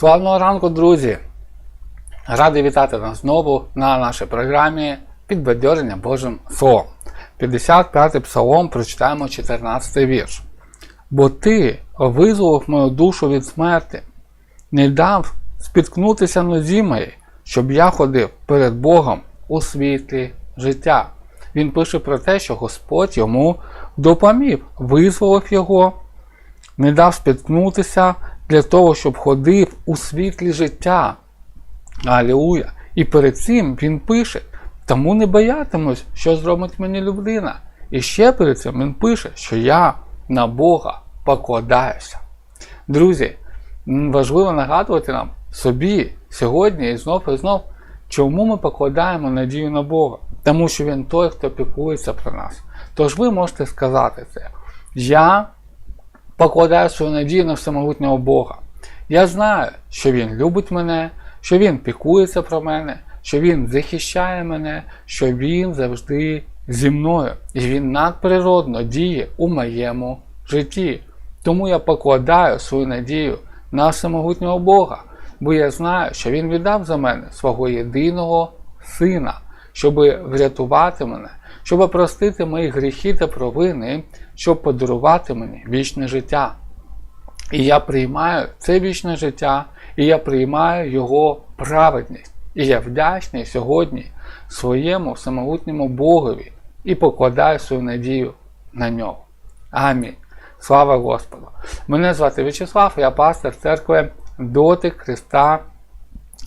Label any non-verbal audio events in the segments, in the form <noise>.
Славного ранку, друзі! Радий вітати нас знову на нашій програмі Підбадьорення Божим Словом. 55-й псалом прочитаємо 14 вірш. Бо ти визволив мою душу від смерти, не дав спіткнутися нозі моїй, щоб я ходив перед Богом у світлі життя. Він пише про те, що Господь йому допомів, визволив його не дав спіткнутися для того, щоб ходив у світлі життя. Алілуя! І перед цим він пише: тому не боятимусь, що зробить мені людина. І ще перед цим він пише, що я на Бога покладаюся. Друзі, важливо нагадувати нам собі сьогодні і знов і знов, чому ми покладаємо надію на Бога. Тому що Він той, хто піклується про нас. Тож ви можете сказати це. Я покладаю свою надію на всемогутнього Бога. Я знаю, що Він любить мене, що Він піклується про мене, що Він захищає мене, що Він завжди зі мною. І Він надприродно діє у моєму житті. Тому я покладаю свою надію на всемогутнього Бога, бо я знаю, що Він віддав за мене свого єдиного Сина, щоб врятувати мене, щоб простити мої гріхи та провини, щоб подарувати мені вічне життя. І я приймаю це вічне життя, і я приймаю його праведність. І я вдячний сьогодні своєму всемогутньому Богові і покладаю свою надію на нього. Амінь. Слава Господу! Мене звати В'ячеслав, я пастор церкви Дотик Христа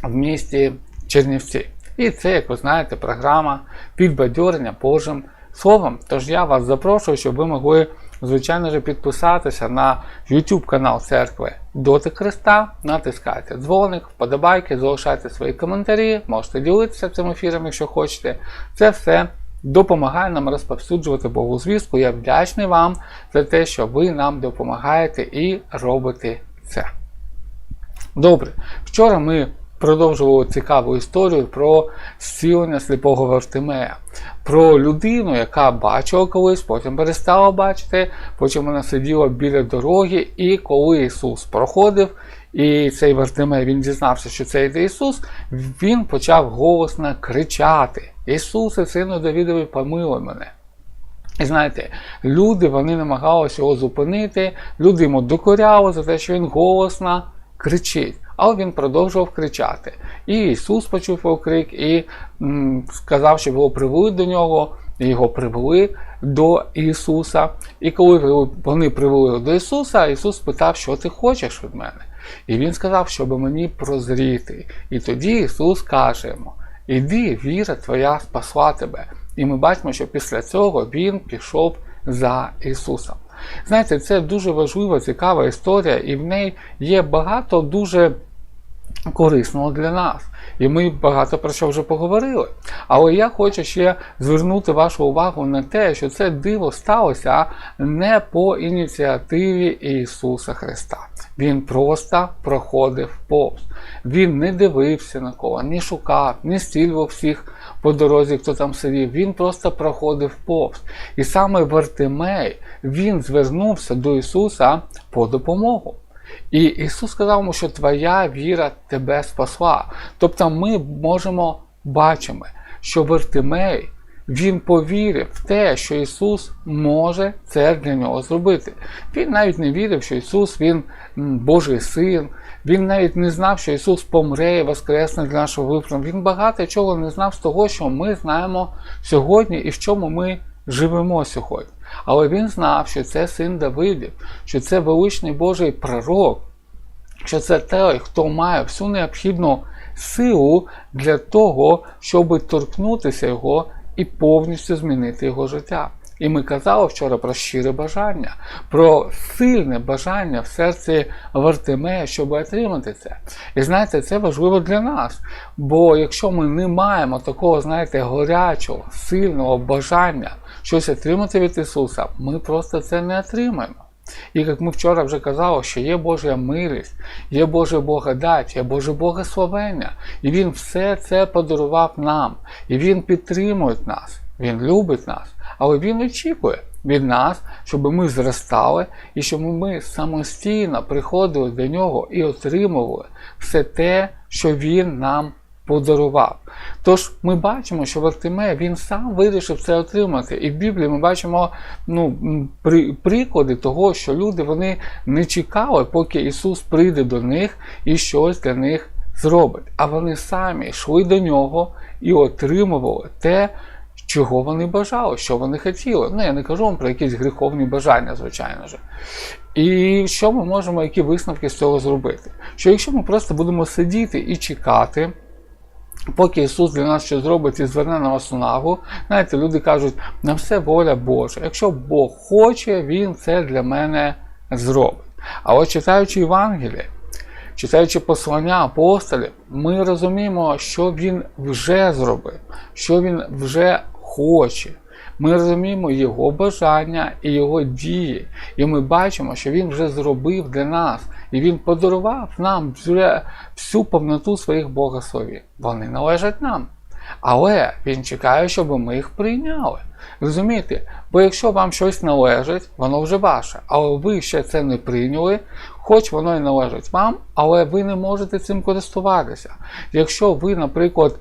в місті Чернівці. І це, як ви знаєте, програма підбадьорення Божим Словом. Тож я вас запрошую, щоб ви могли, звичайно ж, підписатися на YouTube канал церкви Дотик Христа, натискайте дзвоник, вподобайки, залишайте свої коментарі, можете ділитися цим ефіром, якщо хочете. Це все допомагає нам розповсюджувати Богу звістку. Я вдячний вам за те, що ви нам допомагаєте і робите це. Добре, вчора ми продовжували цікаву історію про зцілення сліпого Вартимея, про людину, яка бачила колись, потім перестала бачити, потім вона сиділа біля дороги, і коли Ісус проходив, і цей Вартимей він дізнався, що це йде Ісус, він почав голосно кричати: Ісусе, сину Давідові, помилуй мене. І знаєте, люди вони намагалися його зупинити, люди йому докоряли за те, що він голосно кричить. Але він продовжував кричати. І Ісус почув його крик і м, сказав, що його привели до нього, і його привели до Ісуса. І коли вони привели до Ісуса, Ісус спитав, що ти хочеш від мене. І він сказав, щоб мені прозріти. І тоді Ісус каже йому: Іди, віра твоя спасла тебе. І ми бачимо, що після цього Він пішов за Ісусом. Знаєте, це дуже важлива, цікава історія, і в неї є багато дуже корисного для нас. І ми багато про що вже поговорили. Але я хочу ще звернути вашу увагу на те, що це диво сталося не по ініціативі Ісуса Христа. Він просто проходив повз. Він не дивився на кого, не шукав, не стілював всіх по дорозі, хто там сидів. Він просто проходив повз. І саме Вартимей він звернувся до Ісуса по допомогу. І Ісус сказав йому, що твоя віра тебе спасла. Тобто ми можемо бачимо, що Вартимей він повірив в те, що Ісус може це для нього зробити. Він навіть не вірив, що Ісус Він Божий син. Він навіть не знав, що Ісус помре і воскресне для нашого виправдання. Він багато чого не знав з того, що ми знаємо сьогодні і в чому ми живемо сьогодні. Але він знав, що це син Давидів, що це величний Божий пророк, що це той, хто має всю необхідну силу для того, щоб торкнутися його і повністю змінити його життя. І ми казали вчора про щире бажання, про сильне бажання в серці Вартимея, щоб отримати це. І знаєте, це важливо для нас. Бо якщо ми не маємо такого, знаєте, горячого, сильного бажання щось отримати від Ісуса, ми просто це не отримаємо. І як ми вчора вже казали, що є Божа милість, є Божа благодать, є Боже благословення. І Він все це подарував нам. І Він підтримує нас. Він любить нас, але Він очікує від нас, щоб ми зростали і щоб ми самостійно приходили до нього і отримували все те, що Він нам подарував. Тож ми бачимо, що Вартимей він сам вирішив це отримати. І в Біблії ми бачимо ну, при, приклади того, що люди вони не чекали, поки Ісус прийде до них і щось для них зробить. А вони самі йшли до нього і отримували те, чого вони бажали, що вони хотіли. Ну, я не кажу вам про якісь гріховні бажання, звичайно ж. І що ми можемо, які висновки з цього зробити? Що якщо ми просто будемо сидіти і чекати, поки Ісус для нас щось зробить і зверне на вас увагу, знаєте, люди кажуть, на все воля Божа. Якщо Бог хоче, Він це для мене зробить. А от читаючи Євангеліє, читаючи послання апостолів, ми розуміємо, що він вже зробив, що він вже хоче. Ми розуміємо його бажання і його дії. І ми бачимо, що він вже зробив для нас. І він подарував нам вже всю повноту своїх богословів. Вони належать нам. Але він чекає, щоб ми їх прийняли. Розумієте? Бо якщо вам щось належить, воно вже ваше. Але ви ще це не прийняли, хоч воно і належить вам, але ви не можете цим користуватися. Якщо ви, наприклад,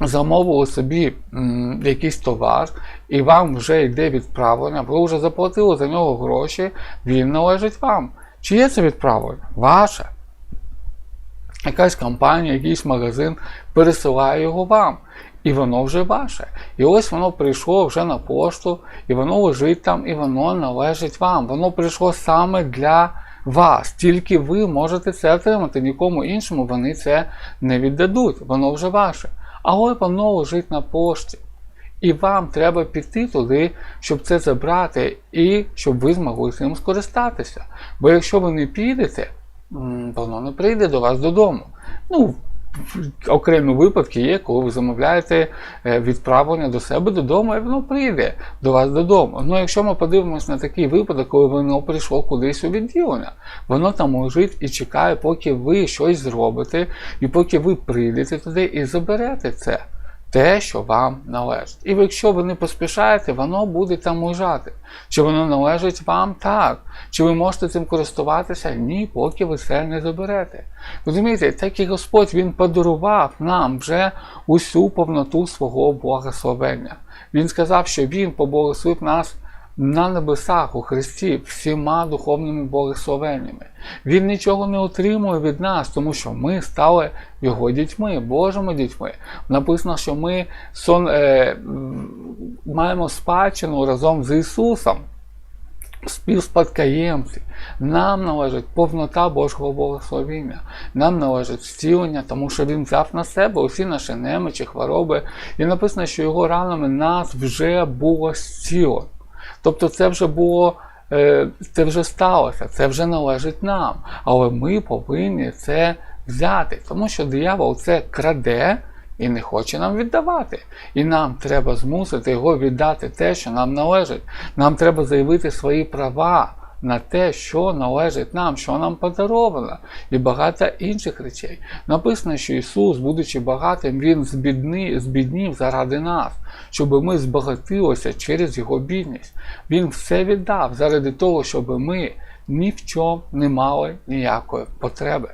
замовили собі м, якийсь товар, і вам вже йде відправлення, ви вже заплатили за нього гроші, він належить вам. Чи є це відправлення? Ваше. Якась компанія, якийсь магазин пересилає його вам. І воно вже ваше. І ось воно прийшло вже на пошту, і воно лежить там, і воно належить вам. Воно прийшло саме для вас. Тільки ви можете це отримати. Нікому іншому вони це не віддадуть. Воно вже ваше. Але воно лежить на пошті. І вам треба піти туди, щоб це забрати, і щоб ви змогли цим скористатися. Бо якщо ви не підете, воно не прийде до вас додому. Ну, окремі випадки є, коли ви замовляєте е, відправлення до себе додому, і воно прийде до вас додому. Ну, якщо ми подивимося на такий випадок, коли воно прийшло кудись у відділення, воно там лежить і чекає, поки ви щось зробите, і поки ви прийдете туди і заберете це. Те, що вам належить. І якщо ви не поспішаєте, воно буде там лежати. Чи воно належить вам? Так. Чи ви можете цим користуватися? Ні, поки ви це не заберете. Розумієте, так і Господь Він подарував нам вже усю повноту свого благословення. Він сказав, що Він поблагословив нас на небесах у Христі всіма духовними благословеннями. Він нічого не отримує від нас, тому що ми стали його дітьми, Божими дітьми. Написано, що ми сон, е, маємо спадщину разом з Ісусом. Співспадкоємці, нам належить повнота Божого благословіння, нам належить зцілення, тому що Він взяв на себе усі наші немичі, хвороби. І написано, що його ранами нас вже було зцілено. Тобто це вже було, е, це вже сталося, це вже належить нам. Але ми повинні це взяти, тому що диявол це краде і не хоче нам віддавати. І нам треба змусити його віддати те, що нам належить. Нам треба заявити свої права. На те, що належить нам, що нам подаровано, і багато інших речей. Написано, що Ісус, будучи багатим, Він збіднів заради нас, щоб ми збагатилися через Його бідність. Він все віддав заради того, щоб ми ні в чому не мали ніякої потреби.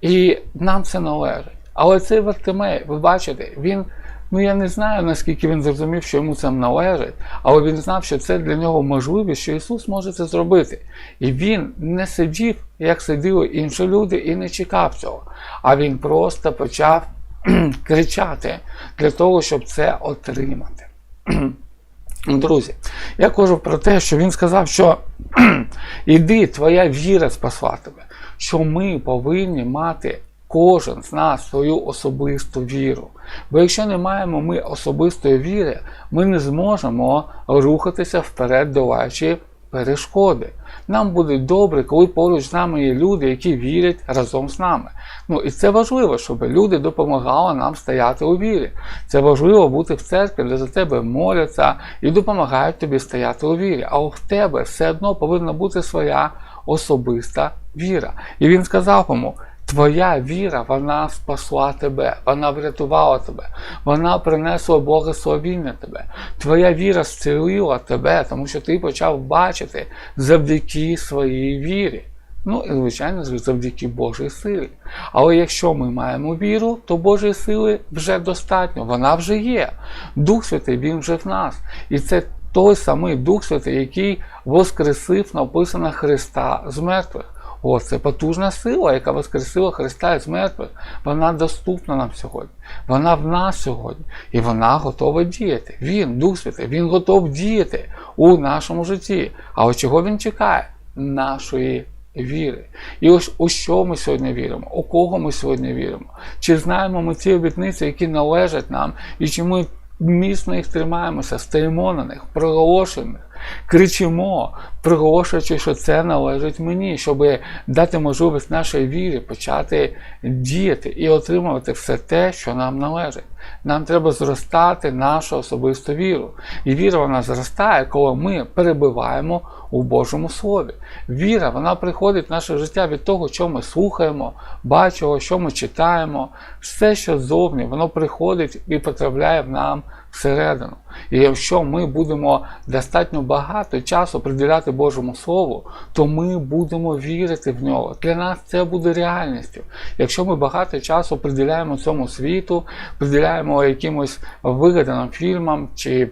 І нам це належить. Але цей Вартимей, ви бачите, він, ну я не знаю, наскільки він зрозумів, що йому це належить, але він знав, що це для нього можливість, що Ісус може це зробити. І він не сидів, як сиділи інші люди, і не чекав цього. А він просто почав <clears throat> кричати для того, щоб це отримати. <clears throat> Друзі, я кажу про те, що він сказав, що <clears throat> іди, твоя віра спасла тебе, що ми повинні мати кожен з нас свою особисту віру. Бо якщо не маємо ми особистої віри, ми не зможемо рухатися вперед, долаючи перешкоди. Нам буде добре, коли поруч з нами є люди, які вірять разом з нами. Ну і це важливо, щоб люди допомагали нам стояти у вірі. Це важливо бути в церкві, де за тебе моляться і допомагають тобі стояти у вірі. А в тебе все одно повинна бути своя особиста віра. І він сказав йому: Твоя віра, вона спасла тебе, вона врятувала тебе, вона принесла благословіння тебе. Твоя віра зцілила тебе, тому що ти почав бачити завдяки своїй вірі. Ну і, звичайно, завдяки Божій силі. Але якщо ми маємо віру, то Божої сили вже достатньо, вона вже є. Дух Святий, Він вже в нас. І це той самий Дух Святий, який воскресив написано Христа з мертвих. О, це потужна сила, яка воскресила Христа з мертвих. Вона доступна нам сьогодні. Вона в нас сьогодні. І вона готова діяти. Він, Дух Святий, Він готов діяти у нашому житті. Але чого він чекає? Нашої віри. І ось у що ми сьогодні віримо, у кого ми сьогодні віримо? Чи знаємо ми ці обітниці, які належать нам, і чи ми міцно їх тримаємося, стоїмо на них, проголошуємо кричимо, проголошуючи, що це належить мені, щоб дати можливість нашій вірі почати діяти і отримувати все те, що нам належить. Нам треба зростати нашу особисту віру. І віра вона зростає, коли ми перебуваємо у Божому Слові. Віра вона приходить в наше життя від того, що ми слухаємо, бачимо, що ми читаємо. Все, що зовні, воно приходить і потрапляє в нам всередину. І якщо ми будемо достатньо багато часу приділяти Божому Слову, то ми будемо вірити в нього. Для нас це буде реальністю. Якщо ми багато часу приділяємо цьому світу, приділяємо якимось вигаданим фільмам чи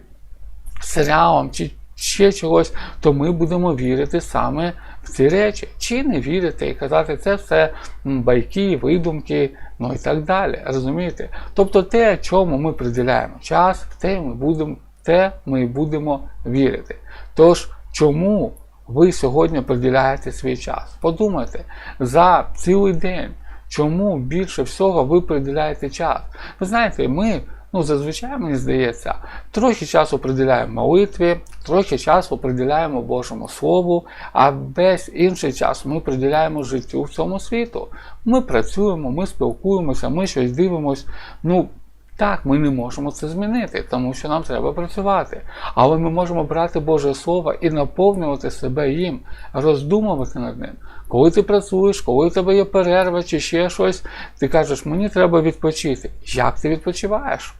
серіалам, чи ще чогось, то ми будемо вірити саме в ці речі. Чи не вірити і казати, це все байки, видумки, ну і так далі. Розумієте? Тобто те, чому ми приділяємо час, в те ми будемо, те ми будемо вірити. Тож, чому ви сьогодні приділяєте свій час? Подумайте за цілий день. Чому більше всього ви приділяєте час? Ви знаєте, ми ну зазвичай мені здається, трохи часу приділяємо молитві, трохи часу приділяємо Божому Слову, а весь інший час ми приділяємо життю в цьому світу. Ми працюємо, ми спілкуємося, ми щось дивимося. Ну, так, ми не можемо це змінити, тому що нам треба працювати. Але ми можемо брати Боже Слово і наповнювати себе їм, роздумувати над ним. Коли ти працюєш, коли у тебе є перерва чи ще щось, ти кажеш, мені треба відпочити. Як ти відпочиваєш?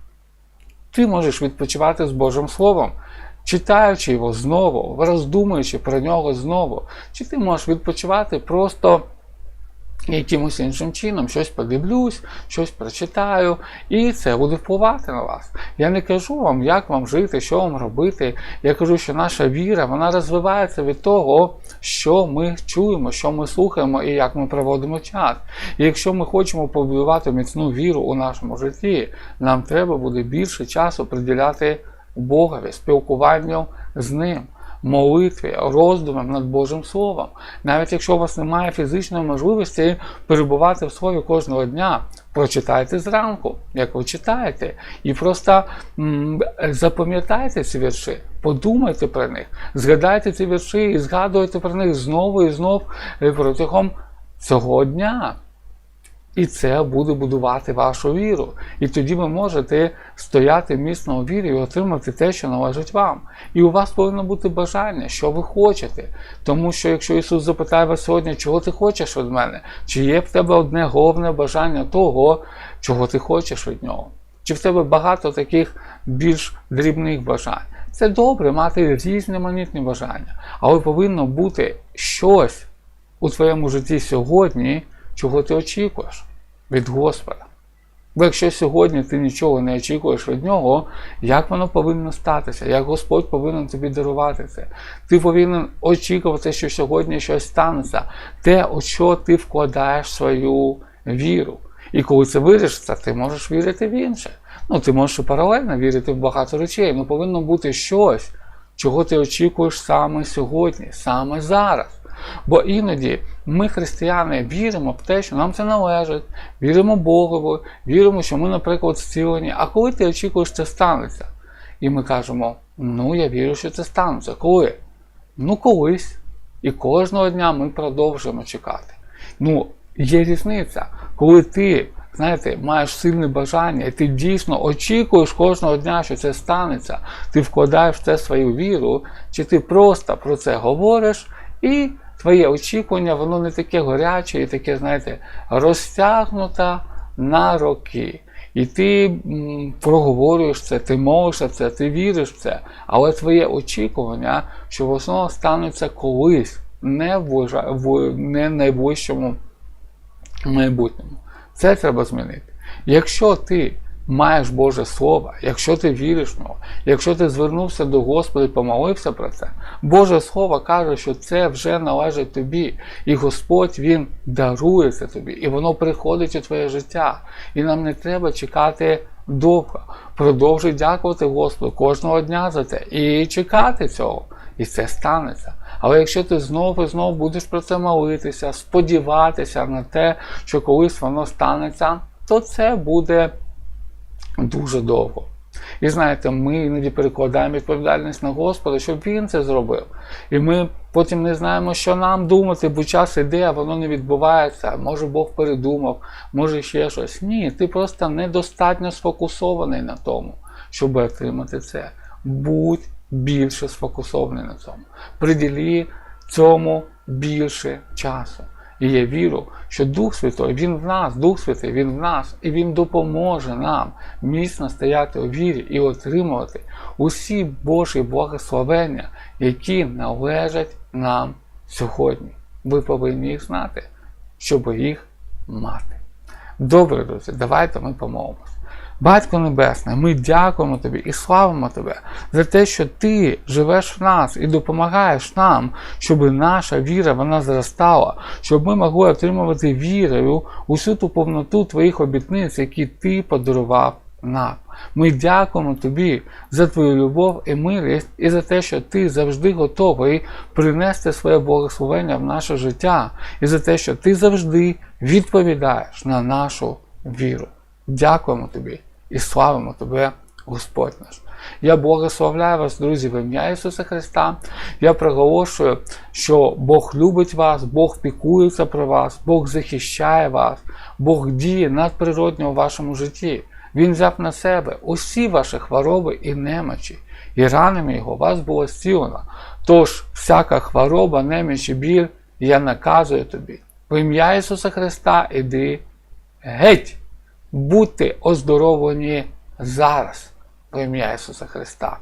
Ти можеш відпочивати з Божим Словом, читаючи його знову, роздумуючи про нього знову. Чи ти можеш відпочивати просто якимось іншим чином, щось подивлюсь, щось прочитаю, і це буде впливати на вас. Я не кажу вам, як вам жити, що вам робити. Я кажу, що наша віра вона розвивається від того, що ми чуємо, що ми слухаємо і як ми проводимо час. І якщо ми хочемо побудувати міцну віру у нашому житті, нам треба буде більше часу приділяти Богові, спілкуванню з ним молитві, роздумам над Божим Словом. Навіть якщо у вас немає фізичної можливості перебувати в слові кожного дня, прочитайте зранку, як ви читаєте, і просто запам'ятайте ці вірші, подумайте про них, згадайте ці вірші і згадуйте про них знову і знову протягом цього дня. І це буде будувати вашу віру. І тоді ви можете стояти міцно у вірі і отримати те, що належить вам. І у вас повинно бути бажання, що ви хочете. Тому що якщо Ісус запитає вас сьогодні, чого ти хочеш від мене, чи є в тебе одне головне бажання того, чого ти хочеш від нього? Чи в тебе багато таких більш дрібних бажань? Це добре мати різноманітні бажання, але повинно бути щось у твоєму житті сьогодні чого ти очікуєш від Господа. Бо якщо сьогодні ти нічого не очікуєш від нього, як воно повинно статися, як Господь повинен тобі дарувати це? Ти повинен очікувати, що сьогодні щось станеться, те, у що ти вкладаєш свою віру. І коли це вирішиться, ти можеш вірити в інше. Ну, ти можеш паралельно вірити в багато речей, але повинно бути щось, чого ти очікуєш саме сьогодні, саме зараз. Бо іноді ми, християни, віримо в те, що нам це належить, віримо Богові, віримо, що ми, наприклад, зцілені. А коли ти очікуєш, що це станеться? І ми кажемо, ну я вірю, що це станеться. Коли? Ну, колись. І кожного дня ми продовжуємо чекати. Ну, є різниця, коли ти. Знаєте, маєш сильне бажання, і ти дійсно очікуєш кожного дня, що це станеться, ти вкладаєш в це свою віру, чи ти просто про це говориш і твоє очікування, воно не таке горяче і таке, знаєте, розтягнуте на роки. І ти проговорюєш це, ти молишся це, ти віриш в це, але твоє очікування, що воно станеться колись, не в, в не найближчому майбутньому. Це треба змінити. Якщо ти маєш Боже Слово, якщо ти віриш в нього, якщо ти звернувся до Господа і помолився про це, Боже Слово каже, що це вже належить тобі, і Господь Він дарує це тобі, і воно приходить у твоє життя. І нам не треба чекати довго. Продовжуй дякувати Господу кожного дня за це і чекати цього. І це станеться. Але якщо ти знову і знову будеш про це молитися, сподіватися на те, що колись воно станеться, то це буде дуже довго. І знаєте, ми іноді перекладаємо відповідальність на Господа, щоб Він це зробив. І ми потім не знаємо, що нам думати, бо час іде, а воно не відбувається. Може Бог передумав, може ще щось. Ні, ти просто недостатньо сфокусований на тому, щоб отримати це. Будь більше сфокусований на цьому. Приділі цьому більше часу. І я вірю, що Дух Святой, Він в нас, Дух Святий, Він в нас, і Він допоможе нам міцно стояти у вірі і отримувати усі Божі благословення, які належать нам сьогодні. Ви повинні їх знати, щоб їх мати. Добре, друзі, давайте ми помолимось. Батько Небесний, ми дякуємо Тобі і славимо Тебе за те, що Ти живеш в нас і допомагаєш нам, щоб наша віра вона зростала, щоб ми могли отримувати вірою усю ту повноту Твоїх обітниць, які Ти подарував нам. Ми дякуємо Тобі за Твою любов і милість і за те, що Ти завжди готовий принести своє благословення в наше життя, і за те, що Ти завжди відповідаєш на нашу віру. Дякуємо тобі і славимо тебе, Господь наш. Я благословляю вас, друзі, в ім'я Ісуса Христа. Я проголошую, що Бог любить вас, Бог пікується про вас, Бог захищає вас, Бог діє надприродньо у вашому житті. Він взяв на себе усі ваші хвороби і немочі, і ранами його вас було зцілено. Тож, всяка хвороба, неміч і біль, я наказую тобі. В ім'я Ісуса Христа іди геть, будьте оздоровлені зараз. В ім'я Ісуса Христа.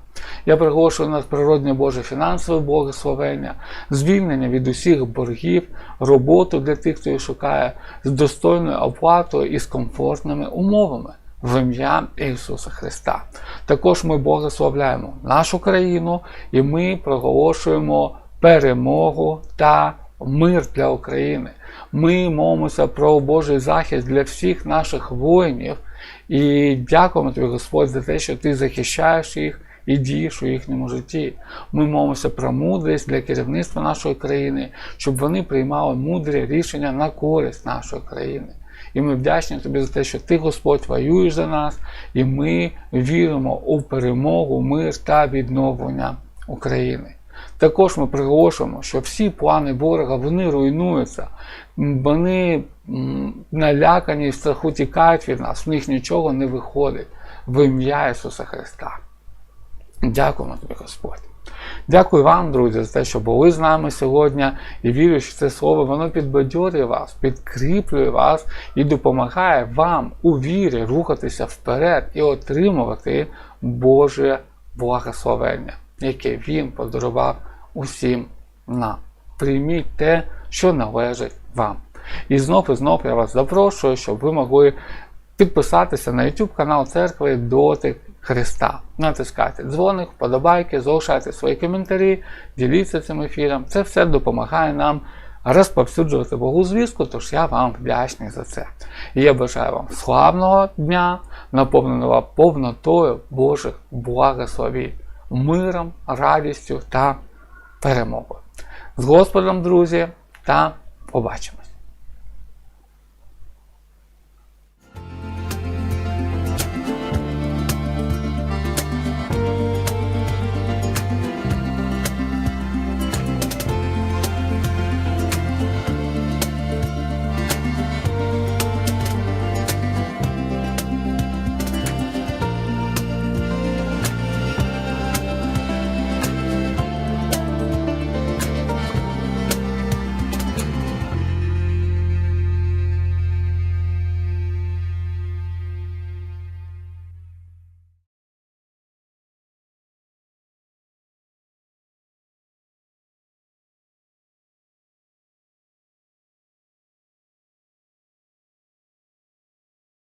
Я приголошую нас природне Боже фінансове благословення, звільнення від усіх боргів, роботу для тих, хто її шукає, з достойною оплатою і з комфортними умовами. В ім'я Ісуса Христа. Також ми благословляємо нашу країну і ми проголошуємо перемогу та мир для України. Ми молимося про Божий захист для всіх наших воїнів і дякуємо тобі, Господь, за те, що ти захищаєш їх і дієш у їхньому житті. Ми молимося про мудрість для керівництва нашої країни, щоб вони приймали мудрі рішення на користь нашої країни. І ми вдячні тобі за те, що ти, Господь, воюєш за нас, і ми віримо у перемогу, мир та відновлення України. Також ми приголошуємо, що всі плани ворога вони руйнуються, вони налякані в страху тікають від нас, в них нічого не виходить в ім'я Ісуса Христа. Дякуємо тобі, Господь. Дякую вам, друзі, за те, що були з нами сьогодні. І вірю, що це слово воно підбадьорює вас, підкріплює вас і допомагає вам у вірі рухатися вперед і отримувати Боже благословення, яке Він подарував усім нам. Прийміть те, що належить вам. І знов і знов я вас запрошую, щоб ви могли підписатися на YouTube канал церкви Дотик Христа. Натискайте дзвоник, вподобайки, залишайте свої коментарі, діліться цим ефіром. Це все допомагає нам розповсюджувати Богу звістку, тож я вам вдячний за це. І я бажаю вам славного дня, наповненого повнотою Божих благословів, миром, радістю та перемогою. З Господом, друзі, та побачимось!